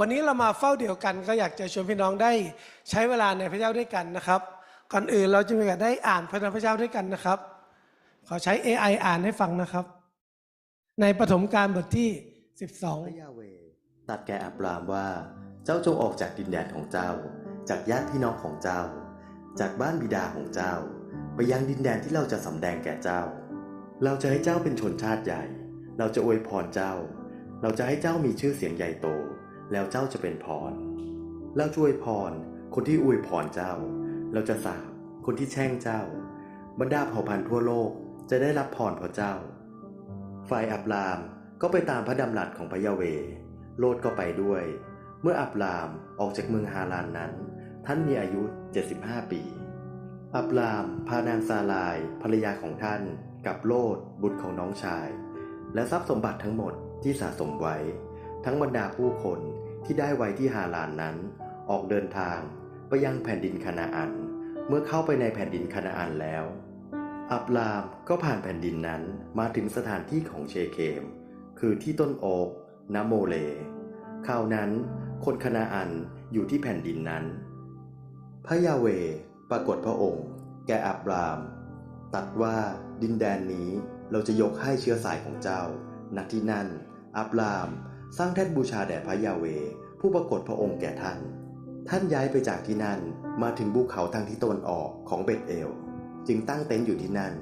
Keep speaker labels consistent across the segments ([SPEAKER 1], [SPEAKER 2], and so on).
[SPEAKER 1] วันนี้เรามาเฝ้าเดียวกัน ก็อยากจะชวนพี่น้องได้ใช้เวลาในพระเจ้าด้วยกันนะครับ ก่อนอื่นเราจะมีโอกาสได้อ่านพระธรรมพระเจ้าด้วยกันนะครับ ขอใช้ AI อ่านให้ฟังนะครับ ในปฐมกาลบทที่
[SPEAKER 2] พระยาเวตัดแก่อับรามว่า เจ้าจงออกจากดินแดนของเจ้า จากญาติพี่น้องของเจ้า จากบ้านบิดาของเจ้า ไปยังดินแดนที่เราจะสำแดงแก่เจ้า เราจะให้เจ้าเป็นชนชาติใหญ่ เราจะอวยพรเจ้า เราจะให้เจ้ามีชื่อเสียงใหญ่โต แล้วเจ้าจะเป็นพรเราจะอวยพร คนที่อวยพรเจ้า เราจะสาบคนที่แช่งเจ้า บรรดาเผ่าพันธุ์ทั่วโลกจะได้รับพรเพราะเจ้า ฝ่ายอับรามก็ไปตามพระดำรัสของพระยาเว โลดก็ไปด้วย เมื่ออับรามออกจากเมืองฮารานนั้น ท่านมีอายุ 75 ปี อับรามพานางซาลาย ภรรยาของท่าน กับโลดบุตรของน้องชาย และทรัพย์สมบัติทั้งหมดที่สะสมไว้ ทั้งบรรดาผู้คน ที่ได้ไว้ที่ฮารานนั้น ออกเดินทางไปยังแผ่นดินคานาอัน เมื่อเข้าไปในแผ่นดินคานาอันแล้ว อับรามก็ผ่านแผ่นดินนั้นมาถึงสถานที่ของเชเคม คือที่ต้นโอกนโมเลคราวนั้น คนคณาอันอยู่ที่แผ่นดินนั้น พระยาเวปรากฏพระองค์ แก่อับราม ตัดว่าดินแดนนี้เราจะยกให้เชื้อสายของเจ้าณที่นั่น อับราม สร้างแท่นบูชาแด่พระยาเว ผู้ปรากฏพระองค์แก่ท่าน ท่านย้ายไปจากที่นั่นมาถึงภูเขาทางทิศตะวันออกของเบตเอล จึงตั้งเต็นท์อยู่ที่นั่น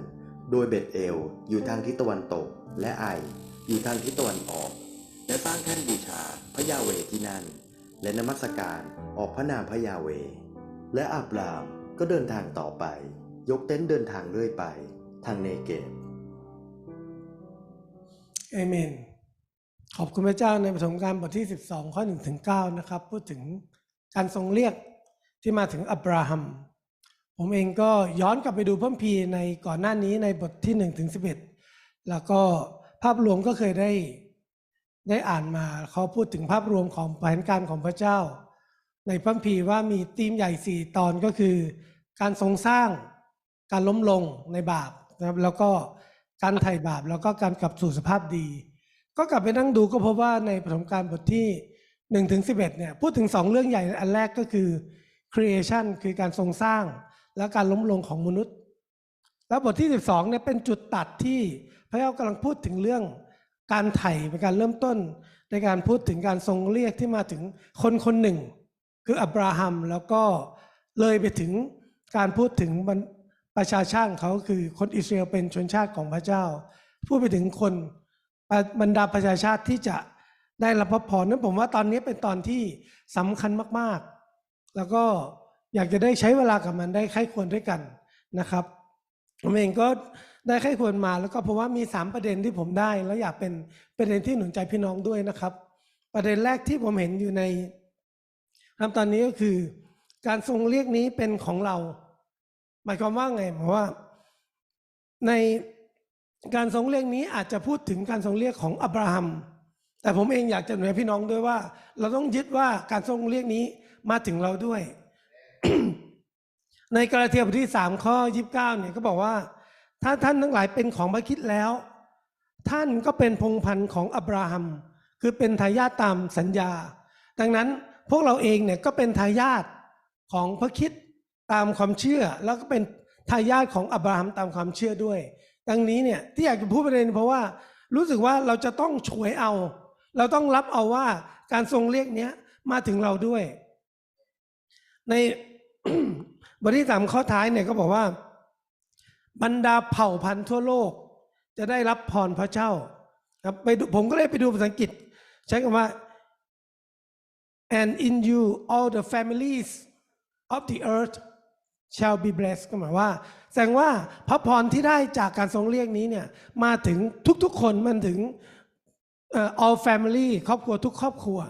[SPEAKER 2] โดยเบตเอลอยู่ทางทิศตะวันตก และไออยู่ทางทิศตะวันออก และสร้างแท่นบูชาพระยาเวที่นั่น และนมัสการออกพระนามพระยาเว และอับรามก็เดินทางต่อไป ยกเต็นท์เดินทางเรื่อยไป ทางเนเกบ
[SPEAKER 1] เอเมน ขอบคุณพระเจ้าในปฐมกาลบทที่ 12 ข้อ1ถึง9นะครับ พูดถึงการทรงเรียกที่มาถึงอับราฮัม ผมเองก็ย้อนกลับไปดูพระคัมภีในก่อนหน้านี้ในบทที่1ถึง11 แล้วก็ภาพรวมก็เคยได้ได้อ่านมาเขาพูดถึงภาพรวมของแผนการของพระเจ้า ในพระคัมภีว่ามีธีมใหญ่สี่ตอนก็คือ การทรงสร้างการล้มลงในบาปนะครับแล้วก็การไถ่บาปแล้วก็การกลับสู่สภาพดี ก็กลับไปนั่งดูก็พบว่าในปฐมกาลบทที่1นถึงสิเนี่ยพูดถึงสองเรื่องใหญ่อันแรกก็คือ creation คือการทรงสร้าง และการล้มลงของมนุษย์ แล้วบทที่ 12เนี่ยเป็นจุดตัดที่พระเจ้ากำลังพูดถึงเรื่องการไถ่เป็นการเริ่มต้น ในการพูดถึงการทรงเรียกที่มาถึงคนคนหนึ่ง คืออับราฮัมแล้วก็เลยไปถึงการพูดถึงประชาชาติของเขาคือคนอิสราเอลเป็นชนชาติของพระเจ้า พูดไปถึงคน บรรดาประชาชาติที่จะได้รับพระพรนั้นผมว่าตอนนี้เป็นตอนที่สำคัญมากๆ แล้วก็อยากจะได้ใช้เวลากับมันได้ใคร่ควรด้วยกันนะครับผมเองก็ได้ใคร่ควรมาแล้วก็เพราะว่ามีสามประเด็นที่ผมได้ แล้วอยากเป็นประเด็นที่หนุนใจพี่น้องด้วยนะครับ ประเด็นแรกที่ผมเห็นอยู่ในคำตอนนี้ก็คือ การทรงเรียกนี้เป็นของเรา หมายความว่าไงหมายว่าใน การทรงเรียกนี้อาจจะพูดถึงการทรงเรียกของอับราฮัม แต่ผมเองอยากจะหนุนพี่น้องด้วยว่า เราต้องยึดว่าการทรงเรียกนี้มาถึงเราด้วย ในกาลาเทียบทที่สามข้อยีิบเก้าเนี่ยก็บอกว่า ถ้าท่านทั้งหลายเป็นของพระคิดแล้ว ท่านก็เป็นพงพันธุ์ของอับราฮัม คือเป็นทายาทตามสัญญา ดังนั้นพวกเราเองเนี่ยก็เป็นทายาทของพระคิดตามความเชื่อ แล้วก็เป็นทายาทของอับราฮัมตามความเชื่อด้วย ดังนี้เนี่ยที่อยากจะพูดประเด็นเพราะว่ารู้สึกว่าเราจะต้องฉวยเอา เราต้องรับเอาว่าการทรงเรียกเนี้ยมาถึงเราด้วย ในบทที่สามข้อท้ายเนี่ยก็บอกว่า บรรดาเผ่าพันธุ์ทั่วโลก จะได้รับพรพระเจ้าครับไปดูผมก็เลยไปดูภาษาอังกฤษ ใช้คำว่า and in you all the families of the earth shall be blessed ก็หมายว่า แสดงว่าพระพรที่ได้จากการทรงเรียกนี้เนี่ยมาถึงทุกๆคนมันถึงเอ่อ all family ครอบครัวทุกครอบครัว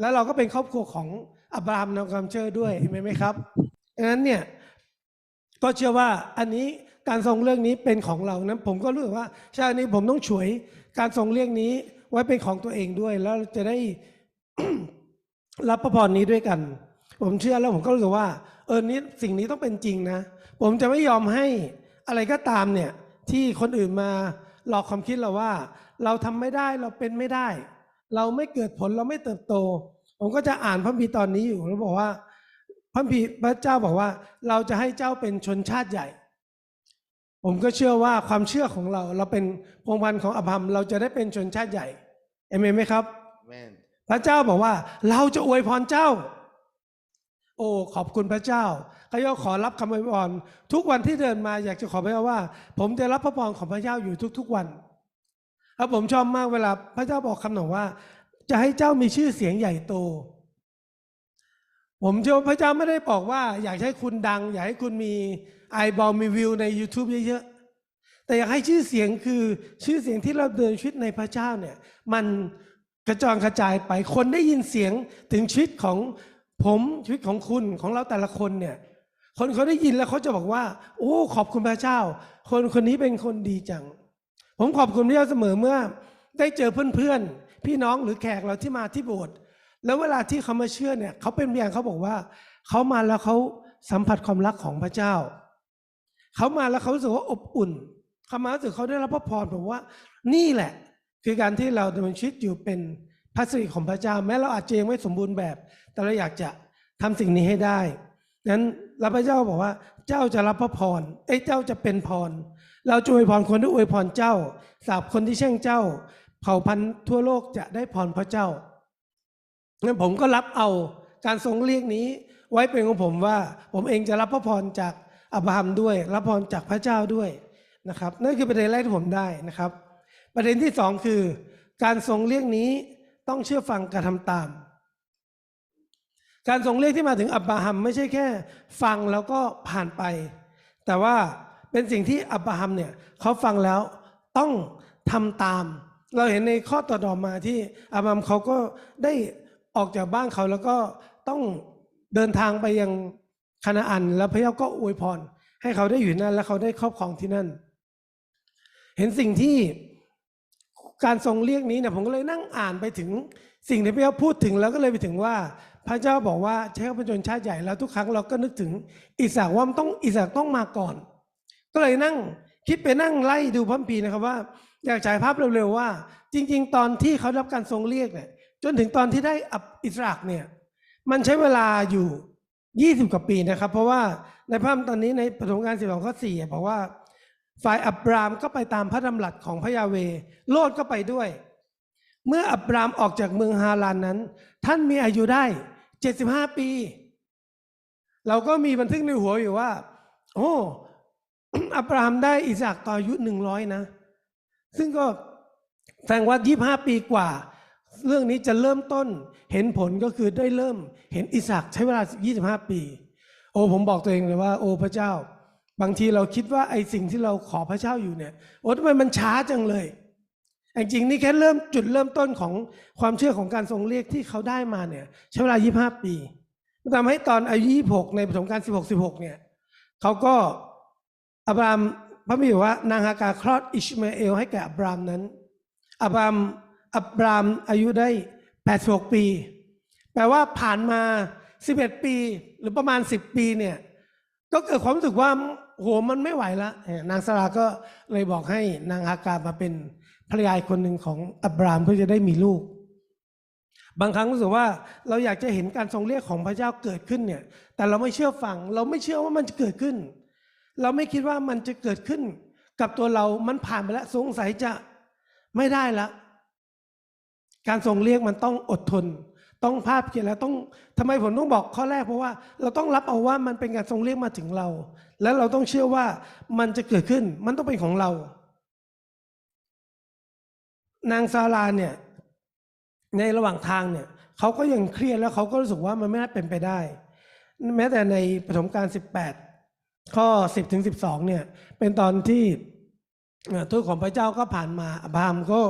[SPEAKER 1] แล้วเราก็เป็นครอบครัวของอับราฮัมในความเชื่อด้วยเห็นไหมครับดังนั้นเนี่ยก็เชื่อว่าอันนี้การทรงเรื่องนี้เป็นของเรานั้น ผมก็รู้สึกว่าชาตินี้ผมต้องฉวยการทรงเรื่องนี้ไว้เป็นของตัวเองด้วย แล้วจะได้รับพระพรนี้ด้วยกัน ผมเชื่อแล้วผมก็รู้สึกว่า เออนี้สิ่งนี้ต้องเป็นจริงนะ ผมจะไม่ยอมให้อะไรก็ตามเนี่ยที่คนอื่นมาหลอกความคิดเราว่า เราทำไม่ได้เราเป็นไม่ได้ เราไม่เกิดผลเราไม่เติบโต ผมก็จะอ่านพระคัมภีร์ตอนนี้อยู่แล้วบอกว่า พระคัมภีร์พระเจ้าบอกว่า เราจะให้เจ้าเป็นชนชาติใหญ่ ผมก็เชื่อว่าความเชื่อของเรา เราเป็นพงศ์พันธุ์ของอับราฮัมเราจะได้เป็นชนชาติใหญ่เอเมนไหมครับ
[SPEAKER 3] Amen.
[SPEAKER 1] พระเจ้าบอกว่า เราจะอวยพรเจ้า โอ้ขอบคุณพระเจ้าข้าพเจ้าขอรับคำอวยพรทุกวันที่เดินมาอยากจะขอพระเจ้าว่า ผมจะรับพระพรของพระเจ้าอยู่ทุก ๆวันแล้วผมชอบมากเวลาพระเจ้าบอกคำหนึ่งว่า จะให้เจ้ามีชื่อเสียงใหญ่โต ผมเชื่อพระเจ้าไม่ได้บอกว่า อยากให้คุณดัง อยากให้คุณมีไอบอลมีวิวใน YouTube เยอะๆแต่อยากให้ชื่อเสียงคือชื่อเสียงที่เราเดินชีวิตในพระเจ้าเนี่ย มันกระจรกระจายไปคนได้ยินเสียงถึงชีวิตของ ผมชีวิตของคุณของเราแต่ละคนเนี่ย คนเขาได้ยินแล้วเขาจะบอกว่า โอ้ ขอบคุณพระเจ้า คนคนนี้เป็นคนดีจัง ผมขอบคุณพระเจ้าเสมอเมื่อ ได้เจอเพื่อนๆพี่น้องหรือแขกเราที่มาที่โบสถ์แล้วเวลาที่เขามาเชื่อเนี่ยเขาเป็นอย่างเขาบอกว่าเขามาแล้วเขาสัมผัสความรักของพระเจ้าเขามาแล้วเขารู้สึกว่าอบอุ่นเขามารู้สึกเขาได้รับพระพรผมว่า นี่แหละ คือการที่เราดำเนินชีวิตอยู่เป็น พระสิริของพระเจ้า แม้เราอาจจะยังไม่สมบูรณ์แบบ แต่เราอยากจะทำสิ่งนี้ให้ได้นั้นแล้วพระเจ้าบอกว่า เจ้าจะรับพระพรเอ้เจ้าจะเป็นพร เราจะอวยพรคนที่อวยพรเจ้าสาบคนที่แช่งเจ้า เผ่าพันธุ์ทั่วโลกจะได้พรพระเจ้างั้นผมก็รับเอาการทรงเรียกนี้ไว้เป็นของผมว่า ผมเองจะรับพระพรจากอับราฮัมด้วย รับพรจากพระเจ้าด้วยนะครับนั่นคือประเด็นแรกที่ผมได้นะครับ ประเด็นที่สองคือ การทรงเรียกนี้ ต้องเชื่อฟังการทำตาม การทรงเรียกที่มาถึงอับราฮัมไม่ใช่แค่ ฟังแล้วก็ผ่านไป แต่ว่าเป็นสิ่งที่อับราฮัมเนี่ยเขาฟังแล้วต้องทำตาม เราเห็นในข้อต่อๆมาที่อับราฮัมเขาก็ได้ออกจากบ้านเขาแล้วก็ต้องเดินทางไปยังคานาอัน แล้วพระเจ้าก็อวยพรให้เขาได้อยู่นั่น และเขาได้ครอบครองที่นั่น เห็นสิ่งที่ การทรงเรียกนี้เนี่ยผมก็เลยนั่งอ่านไปถึงสิ่งที่พระเจ้าพูดถึงแล้วก็เลยไปถึงว่า พระเจ้าบอกว่าใช้เขาเป็นชนชาติใหญ่แล้วทุกครั้งเราก็นึกถึงอิสากว่ามันต้องอิสากต้องมาก่อน ก็เลยนั่งคิดไปนั่งไล่ดูพระคัมภีนะครับว่าอยากฉายภาพเร็วๆว่า จริง ๆ ตอนที่เขารับการทรงเรียกเนี่ยจนถึงตอนที่ได้อับอิสรากเนี่ยมันใช้เวลาอยู่ 20 กว่าปีนะครับ เพราะว่าในภาพตอนนี้ในปฐมกาล12ข้อ4บอกว่า ฝ่ายอับรามก็ไปตามพระดำรัสของพระยาเว โลดก็ไปด้วย เมื่ออับรามออกจากเมืองฮารานนั้น ท่านมีอายุได้75ปี เราก็มีบันทึกในหัวอยู่ว่า โอ้ อับรามได้อิสากตอนอายุหนึ่งร้อยนะ ซึ่งก็แสดงว่า25ปีกว่า เรื่องนี้จะเริ่มต้นเห็นผลก็คือได้เริ่ม เห็นอิสากใช้เวลา 25 ปี โอ้ผมบอกตัวเองเลยว่า โอ้พระเจ้า บางทีเราคิดว่าไอ้สิ่งที่เราขอพระเจ้าอยู่เนี่ยโอ้ทำไมมันช้าจังเลยจริงๆนี่แค่เริ่มจุดเริ่มต้นของความเชื่อของการทรงเรียกที่เขาได้มาเนี่ยใช้เวลา 25 ปีทำให้ตอนอายุ 26 ในปฐมกาล 16 16 เนี่ยเขาก็อับรามพระบิดาว่านางฮากาคลอดอิชมาเอลให้แก่อับรามนั้นอับรามอับรามอายุได้ 86 ปี แปลว่าผ่านมา 11 ปี หรือประมาณ 10 ปีเนี่ยก็เกิดความรู้สึกว่า โหมันไม่ไหวละนางสาราก็เลยบอกให้นางฮากามาเป็นภรรยาคนหนึ่งของอับรามเพื่อจะได้มีลูก บางครั้งรู้สึกว่าเราอยากจะเห็นการทรงเรียกของพระเจ้าเกิดขึ้นเนี่ย แต่เราไม่เชื่อฟัง เราไม่เชื่อว่ามันจะเกิดขึ้น เราไม่คิดว่ามันจะเกิดขึ้น กับตัวเรา มันผ่านไปแล้วสงสัยจะไม่ได้ละ การทรงเรียกมันต้องอดทน ต้องภาพเขียนแล้วต้องทำไมผมต้องบอกข้อแรกเพราะว่าเราต้องรับเอาว่ามันเป็นการทรงเรียกมาถึงเรา แล้วเราต้องเชื่อว่ามันจะเกิดขึ้นมันต้องเป็นของเรา นางซาลาเนี่ยในระหว่างทางเนี่ยเขาก็ยังเครียดแล้วเขาก็รู้สึกว่ามันไม่น่าเป็นไปได้ แม้แต่ในปฐมกาล18 ข้อ 10ถึง12เนี่ยเป็นตอนที่ทูตของพระเจ้าก็ผ่านมาอับรามก็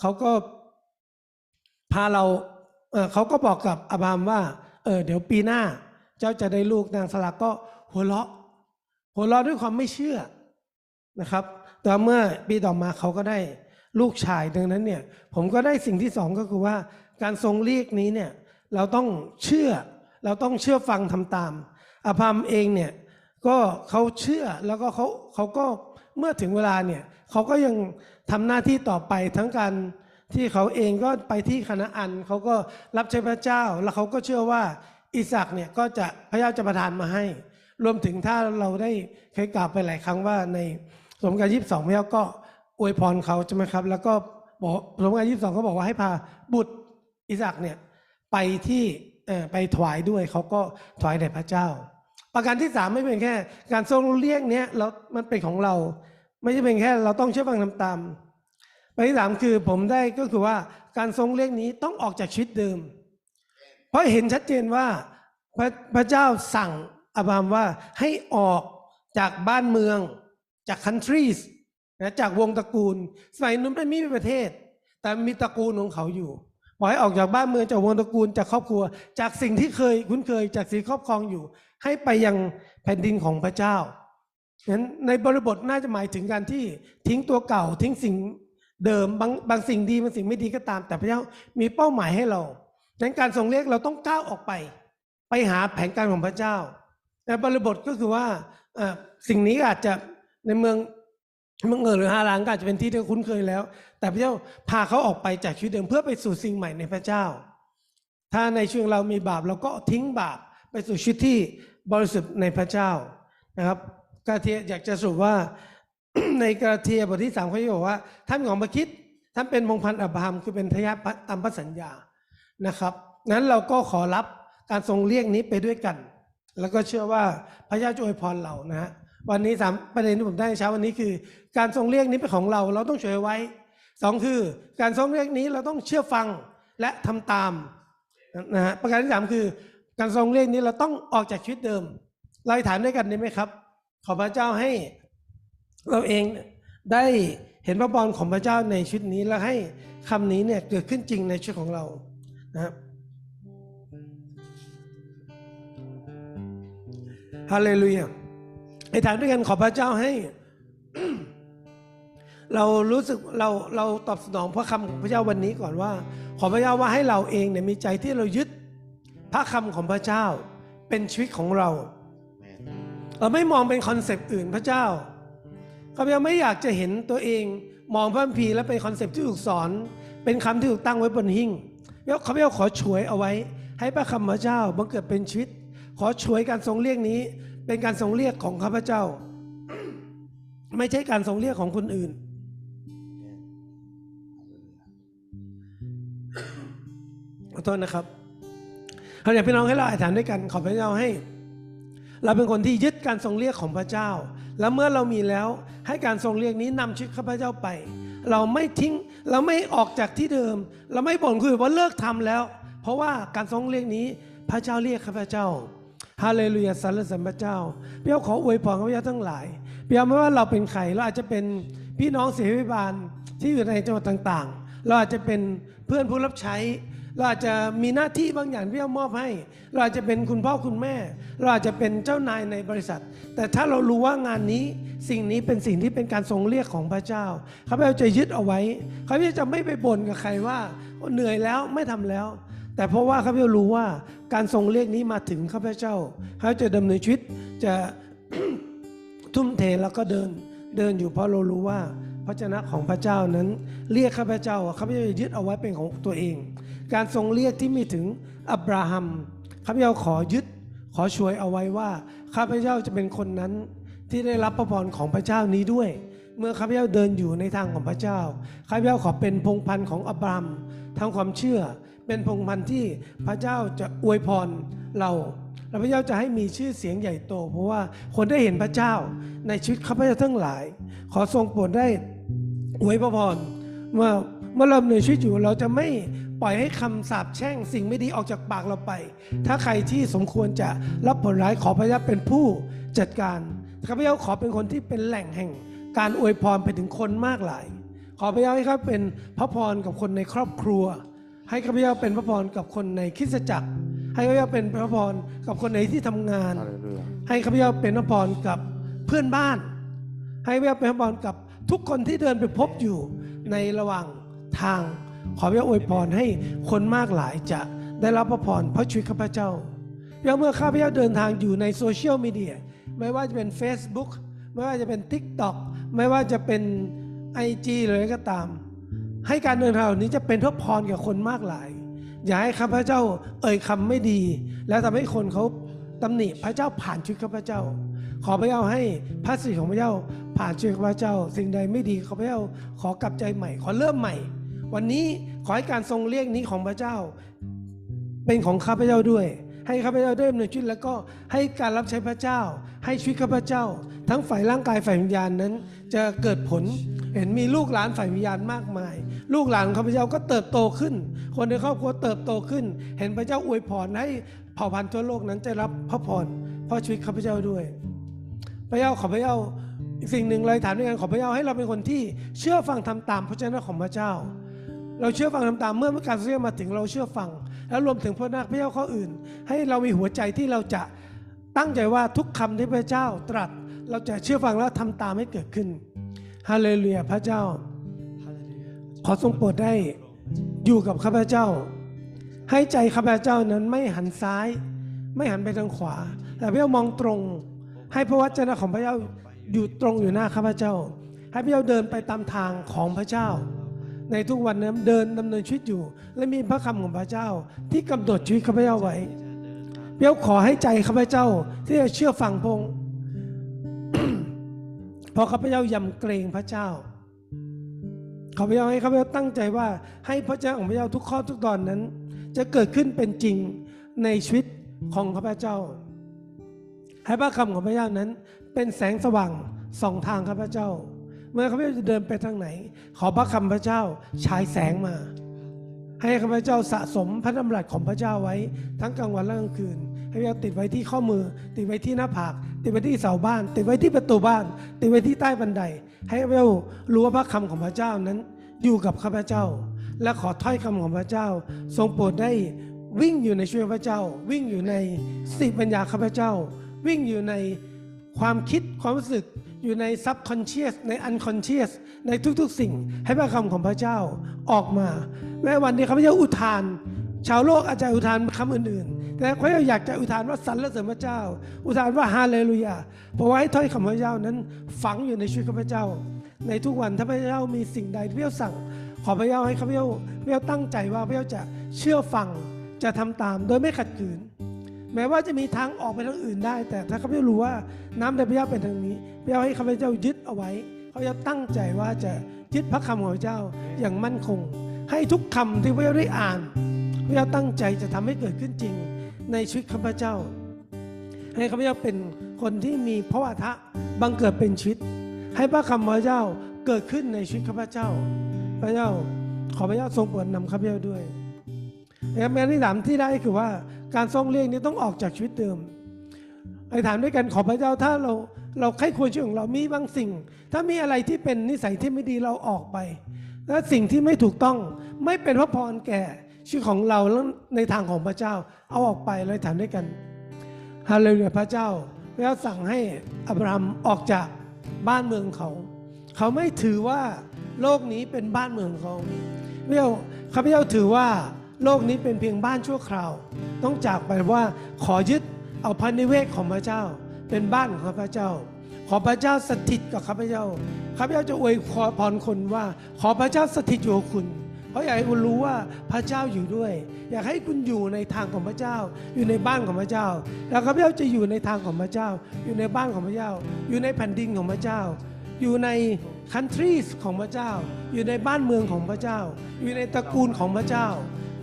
[SPEAKER 1] เขาก็พาเรา เขาก็บอกกับอับรามว่า เออเดี๋ยวปีหน้า เจ้าจะได้ลูกนางสลาก็หัวเราะ หัวเราะด้วยความไม่เชื่อนะครับ แต่เมื่อปีต่อมาเขาก็ได้ลูกชายดังนั้นเนี่ย ผมก็ได้สิ่งที่สองก็คือว่า การทรงเรียกนี้เนี่ยเราต้องเชื่อ เราต้องเชื่อฟังทำตามอาพามเองเนี่ยก็เขาเชื่อแล้วก็เขาเขาก็เมื่อถึงเวลาเนี่ยเขาก็ยังทำหน้าที่ต่อไปทั้งการ ที่เขาเองก็ไปที่คณะอันเขาก็รับใช้พระเจ้า แล้วเขาก็เชื่อว่าอิสากเนี่ยก็จะพระเจ้าจะประทานมาให้ รวมถึงถ้าเราได้เคยกล่าวไปหลายครั้งว่าในสมการยี่สิบสองพระเจ้าก็อวยพรเขาใช่ไหมครับ แล้วก็บอกสมการยี่สิบสองก็บอกว่าให้พาบุตรอิสากเนี่ยไปที่ไปถวายด้วยเขาก็ถวายแด่พระเจ้า ประการที่สามไม่เป็นแค่ การทรงเรียกเนี้ยเรามันเป็นของเรา ไม่ใช่เป็นแค่ เราต้องเชื่อฟังทำตาม ประการที่สามคือผมได้ก็คือว่าการทรงเรียกนี้ต้องออกจากชีวิตเดิม เพราะเห็นชัดเจนว่าพระพระเจ้าสั่งอับรามว่าให้ออกจากบ้านเมืองจาก countries นะจากวงตระกูล สมัยนู้นไม่มีประเทศ แต่มีตระกูลของเขาอยู่บอกให้ออกจากบ้านเมืองจากวงตระกูลจากครอบครัว จากสิ่งที่เคยคุ้นเคย จากสิ่งครอบครองอยู่ ให้ไปยังแผ่นดินของพระเจ้านั้นในบริบทน่าจะหมายถึงการที่ทิ้งตัวเก่าทิ้งสิ่ง เดิมบางบางสิ่งดีบางสิ่งไม่ดีก็ตาม แต่พระเจ้ามีเป้าหมายให้เราดังนั้นการทรงเรียกเราต้องก้าวออกไป ไปหาแผนการของพระเจ้าแต่บริบทก็คือว่าสิ่งนี้อาจจะในเมืองเมืองเออหรือฮาลางก็อาจจะเป็นที่ที่คุ้นเคยแล้ว แต่พระเจ้าพาเขาออกไปจากชีวิตเดิมเพื่อไปสู่สิ่งใหม่ในพระเจ้า ถ้าในชีวิตเรามีบาปเราก็ทิ้งบาปไปสู่ชีวิตที่บริสุทธิ์ในพระเจ้านะครับกาเทียอยากจะสรุปว่า ในกาเทียบทที่สามเขาจะบอกว่าท่านของพระคิดท่านเป็นพงพันอับราฮัมคือเป็นทายาทตามพระสัญญานะครับนั้นเราก็ขอรับการทรงเรียกนี้ไปด้วยกัน แล้วก็เชื่อว่าพระเจ้าจะอวยพรเรานะฮะวันนี้สามประเด็นที่ผมได้ในเช้าวันนี้คือ การทรงเรียกนี้เป็นของเรา เราต้องช่วยไว้สองคือ การทรงเรียกนี้เราต้องเชื่อฟังและทำตามนะฮะประการที่สามคือ การทรงเรียกนี้เราต้องออกจากชีวิตเดิมเราอธิษฐานด้วยกันได้ไหมครับ ขอพระเจ้าให้ เราเองได้เห็นพระบอลของพระเจ้าในชีวิตนี้และให้คำนี้เนี่ยเกิดขึ้นจริงในชีวิตของเรานะครับฮาเลลูยาอธิษฐานด้วยกันขอพระเจ้าให้ เรารู้สึกเราเราตอบสนองพระคำของพระเจ้าวันนี้ก่อนว่า ขอพระเจ้าว่าให้เราเองเนี่ยมีใจที่เรายึดพระคำของพระเจ้าเป็นชีวิตของเรา เราไม่มองเป็นคอนเซปต์อื่นพระเจ้า ข้าพเจ้าไม่อยากจะเห็นตัวเอง มองพระคัมภีร์และเป็นคอนเซปต์ที่ถูกสอน เป็นคำที่ถูกตั้งไว้บนหิ้งแล้วข้าพเจ้าขอช่วยเอาไว้ ให้พระคำพระเจ้าบังเกิดเป็นชีวิต ขอช่วยการทรงเรียกนี้ เป็นการทรงเรียกของข้าพเจ้า ไม่ใช่การทรงเรียกของคนอื่น ขอโทษนะครับเราอยากพี่น้องให้เราอธิษฐานด้วยกัน ขอพระเจ้าให้ เราเป็นคนที่ยึดการทรงเรียกของพระเจ้า แล้วเมื่อเรามีแล้ว ให้การทรงเรียกนี้นำชีวิตข้าพเจ้าไป เราไม่ทิ้ง เราไม่ออกจากที่เดิม เราไม่บ่นคุยว่าเลิกทำแล้ว เพราะว่าการทรงเรียกนี้พระเจ้าเรียกข้าพเจ้าฮาเลลูยาสรรเสริญพระเจ้าพี่เอาขออวยพรข้าพเจ้าทั้งหลายพี่เอาไม่ว่าเราเป็นใครเราอาจจะเป็นพี่น้องเสียพิบาลที่อยู่ในจังหวัดต่างๆ เราอาจจะเป็นเพื่อนผู้รับใช้ เราอาจจะมีหน้าที่บางอย่างที่เรามอบให้ เราอาจจะเป็นคุณพ่อคุณแม่ เราอาจจะเป็นเจ้านายในบริษัท แต่ถ้าเรารู้ว่างานนี้สิ่งนี้เป็นสิ่งที่เป็นการทรงเรียกของพระเจ้าข้าพเจ้าจะยึดเอาไว้ข้าพเจ้าจะไม่ไปบ่นกับใครว่าเหนื่อยแล้วไม่ทำแล้ว แต่เพราะว่าข้าพเจ้ารู้ว่าการทรงเรียกนี้มาถึงข้าพเจ้าเขาจะดำเนินชีวิตจะทุ่มเทแล้วก็เดินเดินอยู่เพราะเรารู้ว่าพระเจ้าของพระเจ้านั้น เรียกข้าพเจ้าข้าพเจ้าจะยึดเอาไว้เป็นของตัวเอง การทรงเรียกที่มีถึงอับราฮัมข้าพเจ้าขอยึดขอช่วยเอาไว้ว่า ข้าพเจ้าจะเป็นคนนั้นที่ได้รับพระพรของพระเจ้านี้ด้วย เมื่อข้าพเจ้าเดินอยู่ในทางของพระเจ้า ข้าพเจ้าขอเป็นพงพันธุ์ของอับราฮัมทางความเชื่อ เป็นพงพันธุ์ที่พระเจ้าจะอวยพรเราและพระเจ้าจะให้มีชื่อเสียงใหญ่โต เพราะว่าคนได้เห็นพระเจ้าในชีวิตข้าพเจ้าทั้งหลาย ขอทรงโปรดได้อวยพระพรเมื่อเมื่อเราดำเนินชีวิตอยู่เราจะไม่ ปล่อยให้คำสาปแช่งสิ่งไม่ดีออกจากปากเราไป ถ้าใครที่สมควรจะรับผลร้ายขอพระเจ้าเป็นผู้จัดการข้าพเจ้าขอเป็นคนที่เป็นแหล่งแห่ง การอวยพรไปถึงคนมากหลาย ขอพระเจ้าให้เขาเป็นพระพรกับคนในครอบครัว ให้ข้าพเจ้าเป็นพระพรกับคนในคริสตจักร ให้ข้าพเจ้าเป็นพระพรกับคนในที่ทำงาน ให้ข้าพเจ้าเป็นพระพรกับเพื่อนบ้าน ให้ข้าพเจ้าเป็นพระพรกับทุกคนที่เดินไปพบอยู่ในระหว่างทาง ขอพระเจ้าอวยพรให้คนมากหลายจะได้รับพระพรเพราะชีวิตข้าพเจ้าเมื่อข้าพเจ้าเดินทางอยู่ในโซเชียลมีเดียไม่ว่าจะเป็น Facebook ไม่ว่าจะเป็น TikTok ไม่ว่าจะเป็น IG หรืออะไรก็ตาม ให้การเดินทางเหล่านี้จะเป็นทบพรกับคนมากหลาย อย่าให้ข้าพเจ้าเอ่ยคำไม่ดี แล้วทำให้คนเขาตำหนิพระเจ้าผ่านชีวิตข้าพเจ้า ขอพระเจ้าให้พระสิริของพระเจ้าผ่านชีวิตข้าพเจ้า สิ่งใดไม่ดีขอพระเจ้าขอกลับใจใหม่ ขอเริ่มใหม่ วันนี้ขอให้การทรงเรียกนี้ของพระเจ้า เป็นของข้าพเจ้าด้วย ให้ข้าพเจ้าได้ดำเนินชีวิตแล้วก็ให้การรับใช้พระเจ้า ให้ชีวิตข้าพเจ้า ทั้งฝ่ายร่างกายฝ่ายวิญญาณนั้น จะเกิดผลเห็นมีลูกหลานฝ่ายวิญญาณมากมาย ลูกหลานข้าพเจ้าก็เติบโตขึ้น คนในครอบครัวเติบโตขึ้น เห็นพระเจ้าอวยพรให้เผ่าพันธุ์ทั่วโลกนั้นจะรับพระพรเพราะชีวิตข้าพเจ้าด้วย พระเจ้าขอพระเจ้าสิ่งหนึ่งเลยถามด้วยกันขอพระเจ้าให้เราเป็นคนที่เชื่อฟังทำตามพระเจ้าของพระเจ้า เราเชื่อฟังทำตามเมื่อการเรียกมาถึงเราเชื่อฟัง แล้วรวมถึงพระนาคพระเจ้าข้ออื่น ให้เรามีหัวใจที่เราจะตั้งใจว่าทุกคำที่พระเจ้าตรัส เราจะเชื่อฟังและทำตามให้เกิดขึ้นฮาเลลูยาพระเจ้า ขอทรงโปรดได้อยู่กับข้าพเจ้า ให้ใจข้าพเจ้านั้นไม่หันซ้าย ไม่หันไปทางขวา แต่พระเจ้ามองตรง ให้พระวจนะของพระเจ้าอยู่ตรงอยู่หน้าข้าพเจ้า ให้พระเจ้าเดินไปตามทางของพระเจ้า ในทุกวันนั้นเดินดำเนินชีวิตอยู่ และมีพระคำของพระเจ้า ที่กำหนดชีวิตข้าพเจ้าไว้พระเจ้าขอให้ใจข้าพเจ้า ที่จะเชื่อฟังพงเพราะข้าพเจ้ายำเกรงพระเจ้าขอพเจ้าให้ข้าพเจ้าตั้งใจว่าให้พระเจ้าของพระเจ้าทุกข้อทุกตอนนั้น จะเกิดขึ้นเป็นจริงในชีวิตของข้าพเจ้า ให้พระคำของพระเจ้านั้น เป็นแสงสว่างสองทางข้าพเจ้า เมื่อข้าพเจ้าจะเดินไปทางไหน ขอพระคำพระเจ้าฉายแสงมา ให้ข้าพเจ้าสะสมพระดำรัสของพระเจ้าไว้ ทั้งกลางวันและกลางคืนให้พระเจ้าติดไว้ที่ข้อมือ ติดไว้ที่หน้าผาก ติดไว้ที่เสาบ้าน ติดไว้ที่ประตูบ้าน ติดไว้ที่ใต้บันได ให้ข้าพเจ้ารู้ว่าพระคำของพระเจ้านั้น อยู่กับข้าพเจ้า และขอถ้อยคำของพระเจ้า ทรงโปรดได้วิ่งอยู่ในชีวิตพระเจ้า วิ่งอยู่ในสติปัญญาข้าพเจ้า วิ่งอยู่ในความคิดความรู้สึก อยู่ใน subconscious ใน unconscious ในทุกๆ สิ่ง ให้พระคำของพระเจ้าออกมา แม้วันนี้ข้าพเจ้าอุทาน ชาวโลกอาจจะอุทานคำอื่นๆ แต่ข้าพเจ้าอยากจะอุทานว่าสรรเสริญพระเจ้า อุทานว่าฮาเลลูยาเพราะว่าให้ถ้อยคำพระเจ้านั้นฝังอยู่ในชีวิตข้าพเจ้า ในทุกวันถ้าพระเจ้ามีสิ่งใดที่พระเจ้าสั่ง ขอพระเจ้าให้ข้าพเจ้าพระเจ้าตั้งใจว่าพระเจ้าจะเชื่อฟังจะทำตามโดยไม่ขัดขืน แม้ว่าจะมีทางออกไปทางอื่นได้ แต่ถ้าข้าพเจ้ารู้ว่าน้ำในพระเจ้าเป็นทางนี้พระเจ้าให้ข้าพเจ้ายึดเอาไว้เขาจะตั้งใจว่าจะยึดพระคำของพระเจ้าอย่างมั่นคง ให้ทุกคำที่พระเจ้าได้อ่านพระเจ้าตั้งใจจะทำให้เกิดขึ้นจริง ในชีวิตข้าพเจ้า ให้ข้าพเจ้าเป็นคนที่มีพระวาทะบังเกิดเป็นชีวิต ให้พระคำของพระเจ้าเกิดขึ้นในชีวิตข้าพเจ้า พระเจ้าขอพระเจ้าทรงโปรดนำข้าพเจ้าด้วยนะครับงานที่สามที่ได้คือว่า การทรงเรียกนี้ต้องออกจากชีวิตเดิมไอ้ถามด้วยกันขอพระเจ้าถ้าเราเราใครควรชีวิตของเรามีบางสิ่ง ถ้ามีอะไรที่เป็นนิสัยที่ไม่ดีเราออกไป และสิ่งที่ไม่ถูกต้องไม่เป็นพระพรแก่ชีวิตของเราแล้วในทางของพระเจ้า เอาออกไปเลยถามด้วยกันฮาเลลูยาพระเจ้าพระเจ้าสั่งให้อับราฮัมออกจากบ้านเมืองเขา เขาไม่ถือว่าโลกนี้เป็นบ้านเมืองของเขาพระเจ้าข้าพเจ้าถือว่า โลกนี้เป็นเพียงบ้านชั่วคราว ต้องจากไปว่าขอยึดเอาพระนิเวศของพระเจ้า เป็นบ้านของข้าพเจ้า ขอพระเจ้าสถิตกับข้าพเจ้าข้าพเจ้าจะอวยพรคนว่า ขอพระเจ้าสถิตอยู่กับคุณเพราะอยากให้คุณรู้ว่าพระเจ้าอยู่ด้วย อยากให้คุณอยู่ในทางของพระเจ้า อยู่ในบ้านของพระเจ้า แล้วข้าพเจ้าจะอยู่ในทางของพระเจ้า อยู่ในบ้านของพระเจ้า อยู่ในแผ่นดินของพระเจ้า อยู่ใน countries ของพระเจ้า อยู่ในบ้านเมืองของพระเจ้า อยู่ในตระกูลของพระเจ้า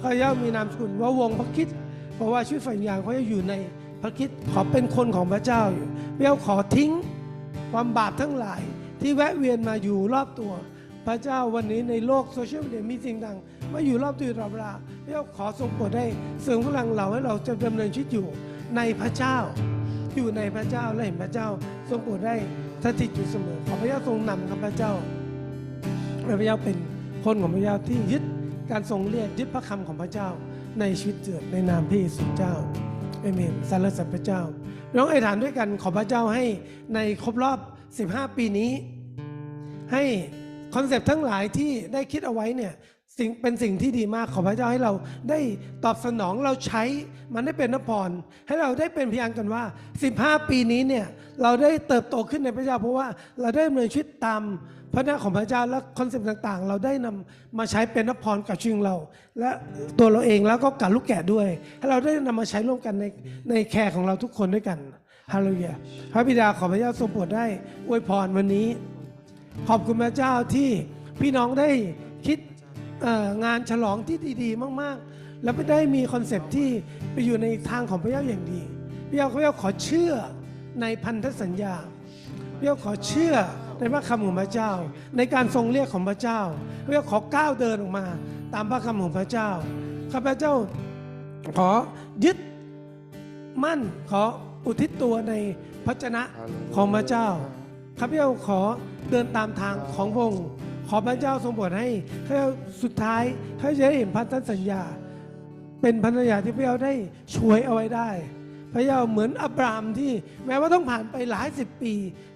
[SPEAKER 1] ข้าพเจ้ามีนามสกุลว่าวงพระคิดเพราะว่าชีวิตฝ่ายวิญญาณเขาจะอยู่ในพระคิดขอเป็นคนของพระเจ้าอยู่พระเจ้าขอทิ้งความบาปทั้งหลายที่แวะเวียนมาอยู่รอบตัว พระเจ้าวันนี้ในโลกโซเชียลมีเดียมีสิ่งต่างมาอยู่รอบตัวเราเวลาพระเจ้าขอทรงโปรดได้เสริมพลังเราให้เราจะดำเนินชีวิตอยู่ในพระเจ้า อยู่ในพระเจ้าและเห็นพระเจ้าทรงโปรดได้สถิตอยู่เสมอขอพระเจ้าทรงนำข้าพเจ้าพระเจ้าเป็นคนของพระเจ้าที่ยึด การทรงเรียกยึดพระคำของพระเจ้า ในชีวิตเกิดในนามพระเยซูเจ้าเอเมนสรรเสริญพระเจ้าน้องไอ้ฐานด้วยกันขอพระเจ้าให้ในครบรอบ 15 ปีนี้ ให้คอนเซปต์ทั้งหลายที่ได้คิดเอาไว้เนี่ย สิ่งเป็นสิ่งที่ดีมากขอพระเจ้าให้เราได้ตอบสนองเราใช้มันได้เป็นนพร ให้เราได้เป็นพยานกันว่า 15 ปีนี้เนี่ยเราได้เติบโตขึ้นในพระเจ้า เพราะว่าเราได้ดำเนินชีวิตตามพระนามของพระเจ้าและคอนเซปต์ต่างๆ เราได้นำมาใช้เป็นนพรกับชีวิตของเรา และตัวเราเองแล้วก็กับลูกแกะด้วย ให้เราได้นำมาใช้ร่วมกันในในแคร์ของเราทุกคนด้วยกันฮาเลลูยาพระบิดาขอพระเจ้าทรงโปรดได้อวยพรวันนี้ ขอบคุณพระเจ้าที่พี่น้องได้คิดเอ่อ งานฉลองที่ดีๆ มากๆ แล้วไม่ได้มีคอนเซปต์ที่ไปอยู่ในทางของพระเจ้าอย่างดีพี่เอาพระเจ้าขอเชื่อในพันธสัญญาพี่เอาขอเชื่อในพระคำของพระเจ้า ในการทรงเรียกของพระเจ้าพี่เอาขอก้าวเดินออกมา ตามพระคำของพระเจ้าข้าพเจ้าขอยึดมั่นขออุทิศตัวในพระชนะของพระเจ้าข้าพเจ้าขอเดินตามทางของพระองค์ ขอพระเจ้าทรงโปรดให้ข้าสุดท้ายข้าพเจ้าได้เห็นพันธสัญญา เป็นพันธสัญญาที่พระเจ้าได้ช่วยเอาไว้ได้ พระเจ้าเหมือนอับรามที่แม้ว่าต้องผ่านไปหลายสิบปี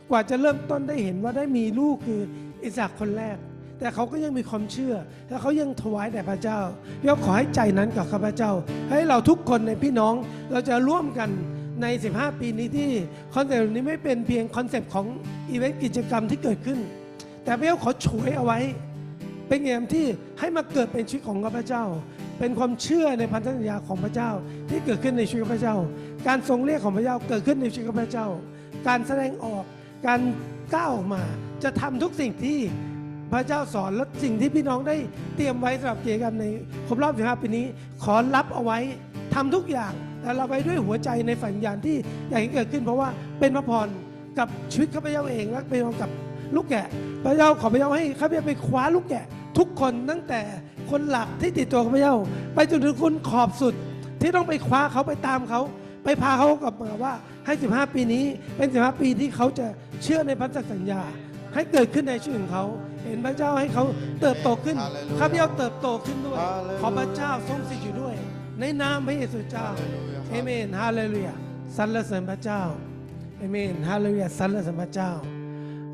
[SPEAKER 1] กว่าจะเริ่มต้นได้เห็นว่าได้มีลูกคืออิสระคนแรก แต่เขาก็ยังมีความเชื่อ และเขายังถวายแด่พระเจ้าพระเจ้าขอให้ใจนั้นกับข้าพเจ้า ให้เราทุกคนในพี่น้องเราจะร่วมกันใน 15 ปีนี้ที่คอนเซปต์นี้ไม่เป็นเพียงคอนเซปต์ของอีเวนต์กิจกรรมที่เกิดขึ้น แต่พระเจ้าขอฉวยเอาไว้ เป็นเกมที่ให้มาเกิดเป็นชีวิตของข้าพเจ้า เป็นความเชื่อในพันธสัญญาของพระเจ้า ที่เกิดขึ้นในชีวิตข้าพเจ้า การทรงเรียกของพระเจ้าเกิดขึ้นในชีวิตข้าพเจ้า การแสดงออกการก้าวออกมา จะทำทุกสิ่งที่พระเจ้าสอนและสิ่งที่พี่น้องได้เตรียมไว้สำหรับกิจกรรมในครบรอบ15ปีนี้ ขอรับเอาไว้ทำทุกอย่างแต่เราไปด้วยหัวใจในฝันยานที่อยากให้เกิดขึ้น เพราะว่าเป็นพระพรกับชีวิตข้าพเจ้าเองและเป็นพรกับ ลูกแกะ พระเจ้าขอพระเจ้าให้ข้าพเจ้าไปคว้าลูกแกะ ทุกคนตั้งแต่คนหลักที่ติดตัวข้าพเจ้า ไปจนถึงคนขอบสุดที่ต้องไปคว้าเขาไปตามเขาไปพาเขากลับมาว่าให้ 15 ปีนี้เป็น 15 ปีที่เขาจะเชื่อในพันธสัญญา ให้เกิดขึ้นในชีวิตของเขา เห็นพระเจ้าให้เขาเติบโตขึ้น
[SPEAKER 3] Hallelujah
[SPEAKER 1] ข้าพเจ้าเติบโตขึ้นด้วย
[SPEAKER 3] Hallelujah
[SPEAKER 1] ขอพระเจ้าทรงสิทธิ์อยู่ด้วย ในนามพระเยซูเจ้า
[SPEAKER 3] Hallelujah
[SPEAKER 1] เอเมนฮาเลลูยาสรรเสริญพระเจ้าเอเมนฮาเลลูยาสรรเสริญพระเจ้า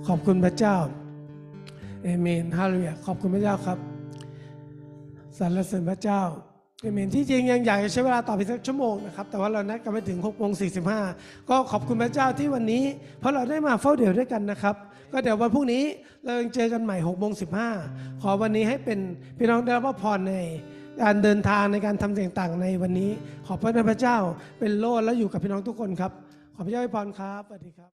[SPEAKER 1] ขอบคุณพระเจ้าเอเมนฮาเลลูยาขอบคุณพระเจ้าครับสรรเสริญพระเจ้าเอเมนที่จริงยังอยากจะใช้เวลาต่อไปสักชั่วโมงนะครับแต่ว่าเรานัดกันไปถึง6โมง45ก็ขอบคุณพระเจ้าที่วันนี้ เพราะเราได้มาเฝ้าเดี่ยวด้วยกันนะครับ ก็เดี๋ยววันพรุ่งนี้เรายังเจอกันใหม่6โมง15ขอวันนี้ให้เป็นพี่น้องได้รับพรในการเดินทางในการทำสิ่งต่างในวันนี้ ขอบพระพระเจ้าเป็นโล่และอยู่กับพี่น้องทุกคนครับ ขอพระเจ้าให้พรครับสวัสดีครับ